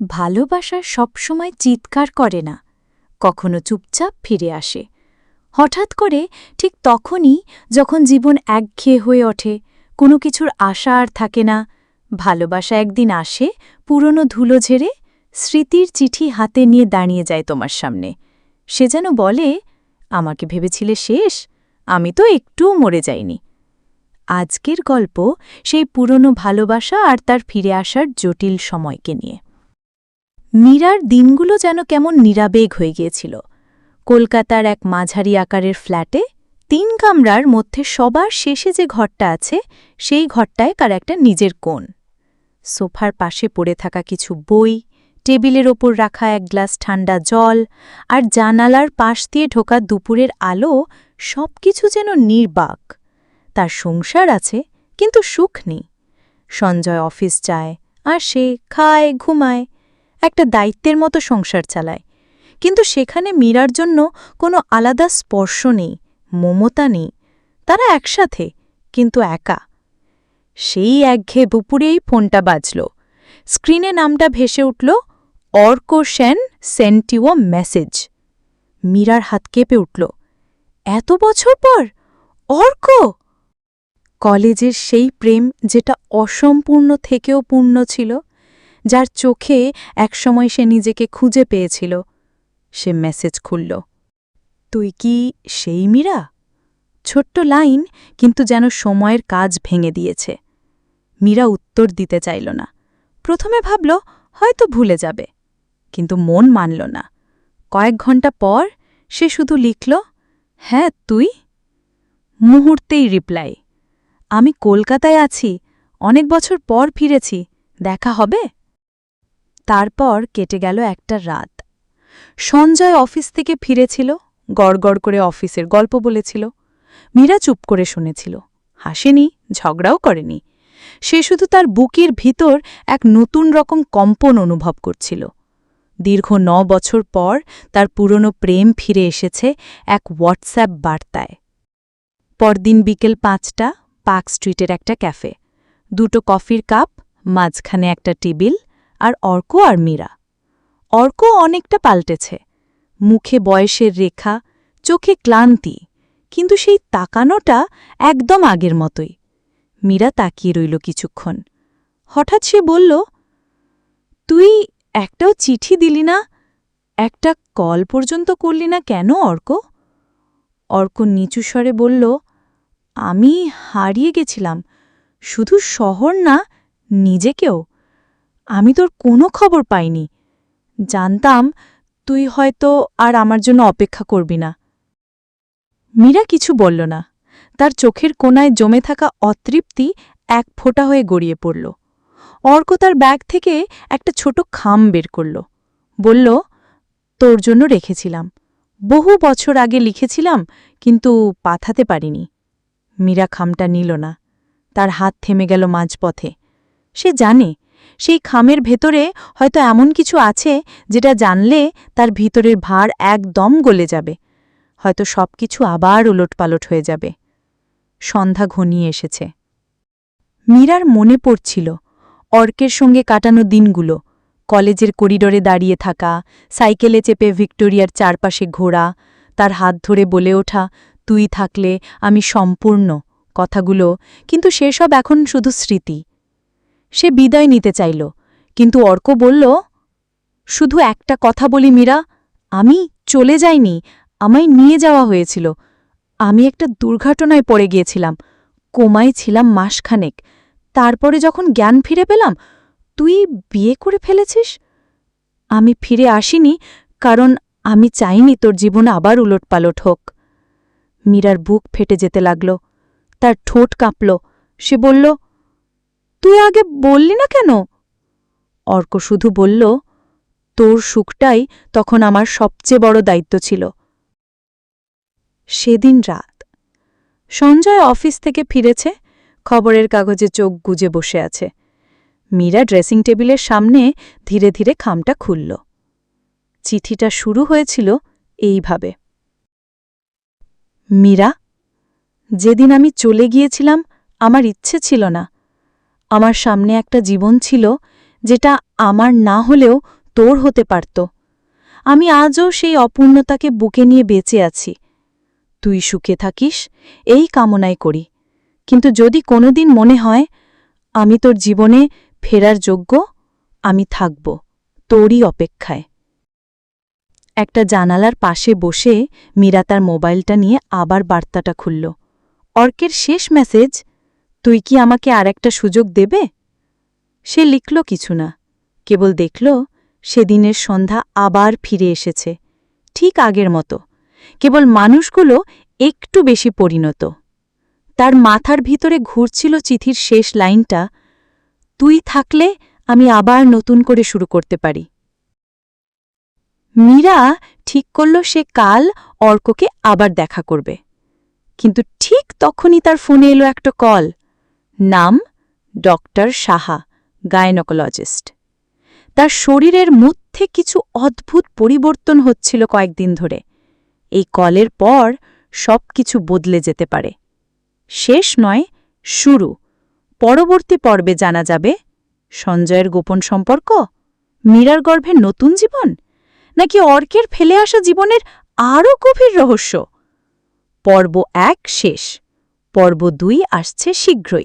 ভালোবাসা সবসময় চিৎকার করে না, কখনো চুপচাপ ফিরে আসে। হঠাৎ করে ঠিক তখনই যখন জীবন একঘেয়ে হয়ে ওঠে, কোনো কিছুর আশা আর থাকে না, ভালোবাসা একদিন আসে পুরনো ধুলো ঝেড়ে স্মৃতির চিঠি হাতে নিয়ে দাঁড়িয়ে যায় তোমার সামনে। সে যেন বলে, আমাকে ভেবেছিলে শেষ, আমি তো একটুও মরে যাইনি। আজকের গল্প সেই পুরনো ভালোবাসা আর তার ফিরে আসার জটিল সময়কে নিয়ে। মীরার দিনগুলো যেন কেমন নিরাবেগ হয়ে গিয়েছিল। কলকাতার এক মাঝারি আকারের ফ্ল্যাটে তিন কামরার মধ্যে সবার শেষে যে ঘরটা আছে, সেই ঘরটায় কার একটা নিজের কোণ। সোফার পাশে পড়ে থাকা কিছু বই, টেবিলের ওপর রাখা এক গ্লাস ঠান্ডা জল আর জানালার পাশ দিয়ে ঢোকা দুপুরের আলো সবকিছু যেন নির্বাক। তার সংসার আছে, কিন্তু সুখ নেই। সঞ্জয় অফিস যায় আসে খায়, ঘুমায় একটা দায়িত্বের মতো সংসার চালায়। কিন্তু সেখানে মীরার জন্য কোনো আলাদা স্পর্শ নেই, মমতা নেই। তারা একসাথে, কিন্তু একা। সেই একঘেয়ে দুপুরেই ফোনটা বাজল। স্ক্রিনে নামটা ভেসে উঠল, অর্ক সেন সেন্টিও মেসেজ মীরার হাত কেঁপে উঠল। এত বছর পর? অর্ক? কলেজের সেই প্রেম যেটা অসম্পূর্ণ থেকেও পূর্ণ ছিল যার চোখে একসময় সে নিজেকে খুঁজে পেয়েছিল। সে মেসেজ খুলল, তুই কি সেই মীরা? ছোট্ট লাইন, কিন্তু যেন সময়ের কাজ ভেঙে দিয়েছে মীরা উত্তর দিতে চাইল না। প্রথমে ভাবল, হয়তো ভুলে যাবে। কিন্তু মন মানল না। কয়েক ঘণ্টা পর সে শুধু লিখল হ্যাঁ তুই মুহূর্তেই রিপ্লাই আমি কলকাতায় আছি, অনেক বছর পর ফিরেছি, দেখা হবে? তারপর কেটে গেল একটা রাত। সঞ্জয় অফিস থেকে ফিরেছিল, গড়গড় করে অফিসের গল্প বলেছিল। মীরা চুপ করে শুনেছিল। হাসেনি, ঝগড়াও করেনি। সে শুধু তার বুকের ভিতর এক নতুন রকম কম্পন অনুভব করছিল। দীর্ঘ ন বছর পর তার পুরনো প্রেম ফিরে এসেছে এক হোয়াটসঅ্যাপ বার্তায়। পরদিন বিকেল পাঁচটা, পার্ক স্ট্রিটের একটা ক্যাফে। দুটো কফির কাপ, মাঝখানে একটা টেবিল আর অর্ক আর মীরা। অর্ক অনেকটা পাল্টেছে। মুখে বয়সের রেখা, চোখে ক্লান্তি, কিন্তু সেই তাকানোটা একদম আগের মতোই। মীরা তাকিয়ে রইল কিছুক্ষণ। হঠাৎ সে বলল, তুই একটাও চিঠি দিলি না? একটা কল পর্যন্ত করলি না কেন, অর্ক? অর্ক নিচু স্বরে বলল, আমি হারিয়ে গেছিলাম। শুধু শহর না, নিজেকেও। আমি তোর কোনো খবর পাইনি। জানতাম তুই হয়তো আর আমার জন্য অপেক্ষা করবি না। মীরা কিছু বলল না। তার চোখের কোনায় জমে থাকা অতৃপ্তি এক ফোঁটা হয়ে গড়িয়ে পড়ল। অর্ক তার ব্যাগ থেকে একটা ছোট খাম বের করল। বলল, তোর জন্য রেখেছিলাম। বহু বছর আগে লিখেছিলাম, কিন্তু পাঠাতে পারিনি। মীরা খামটা নিল না। তার হাত থেমে গেল মাঝপথে। সে জানে সেই খামের ভেতরে হয়তো এমন কিছু আছে যেটা জানলে তার ভিতরের ভার একদম গলে যাবে। হয়তো সবকিছু আবার উলটপালট হয়ে যাবে। সন্ধ্যা ঘনিয়ে এসেছে। মীরার মনে পড়ছিল অর্কের সঙ্গে কাটানো দিনগুলো, কলেজের করিডোরে দাঁড়িয়ে থাকা, সাইকেলে চেপে ভিক্টোরিয়ার চারপাশে ঘোরা, তার হাত ধরে বলে ওঠা, তুই থাকলে আমি সম্পূর্ণ কথাগুলো, কিন্তু সেসব এখন শুধু স্মৃতি। সে বিদায় নিতে চাইল। কিন্তু অর্ক বলল, শুধু একটা কথা বলি মীরা, আমি চলে যাইনি, আমায় নিয়ে যাওয়া হয়েছিল। আমি একটা দুর্ঘটনায় পড়ে গিয়েছিলাম, কোমায় ছিলাম মাসখানেক। তারপরে যখন জ্ঞান ফিরে পেলাম, তুই বিয়ে করে ফেলেছিস? আমি ফিরে আসিনি, কারণ আমি চাইনি তোর জীবন আবার উলট উলটপালট হোক। মীরার বুক ফেটে যেতে লাগল, তার ঠোঁট কাঁপল। সে বলল তুই আগে বললি না কেন? অর্ক শুধু বলল, তোর সুখটাই তখন আমার সবচেয়ে বড় দায়িত্ব ছিল। সেদিন রাত। সঞ্জয় অফিস থেকে ফিরেছে, খবরের কাগজে চোখ গুজে বসে আছে। মীরা ড্রেসিং টেবিলের সামনে ধীরে ধীরে খামটা খুলল। চিঠিটা শুরু হয়েছিল এইভাবে। মীরা, যেদিন আমি চলে গিয়েছিলাম, আমার ইচ্ছে ছিল না আমার সামনে একটা জীবন ছিল যেটা আমার না হলেও তোর হতে পারত। আমি আজও সেই অপূর্ণতাকে বুকে নিয়ে বেঁচে আছি। তুই সুখে থাকিস, এই কামনাই করি। কিন্তু যদি কোনোদিন মনে হয়, আমি তোর জীবনে ফেরার যোগ্য, আমি থাকব তোরই অপেক্ষায়। একটা জানালার পাশে বসে মীরা তার মোবাইলটা নিয়ে আবার বার্তাটা খুলল। অর্কের শেষ মেসেজ তুই কি আমাকে আর একটা সুযোগ দেবে? সে লিখল কিছু না, কেবল দেখল সেদিনের সন্ধ্যা আবার ফিরে এসেছে, ঠিক আগের মতো, কেবল মানুষগুলো একটু বেশি পরিণত। তার মাথার ভিতরে ঘুরছিল চিঠির শেষ লাইনটা, তুই থাকলে আমি আবার নতুন করে শুরু করতে পারি। মীরা ঠিক করল সে কাল অর্ককে আবার দেখা করবে, কিন্তু ঠিক তখনই তার ফোনে এলো একটা কল। নাম ডক্টর সাহা গায়নকোলজিস্ট তার শরীরের মধ্যে কিছু অদ্ভুত পরিবর্তন হচ্ছিল কয়েকদিন ধরে। এই কলের পর সব কিছু বদলে যেতে পারে। শেষ নয়, শুরু। পরবর্তী পর্বে জানা যাবে, সঞ্জয়ের গোপন সম্পর্ক? মীরার গর্ভে নতুন জীবন? নাকি অর্কের ফেলে আসা জীবনের আরও গভীর রহস্য? পর্ব এক শেষ। পর্ব দুই আসছে শীঘ্রই।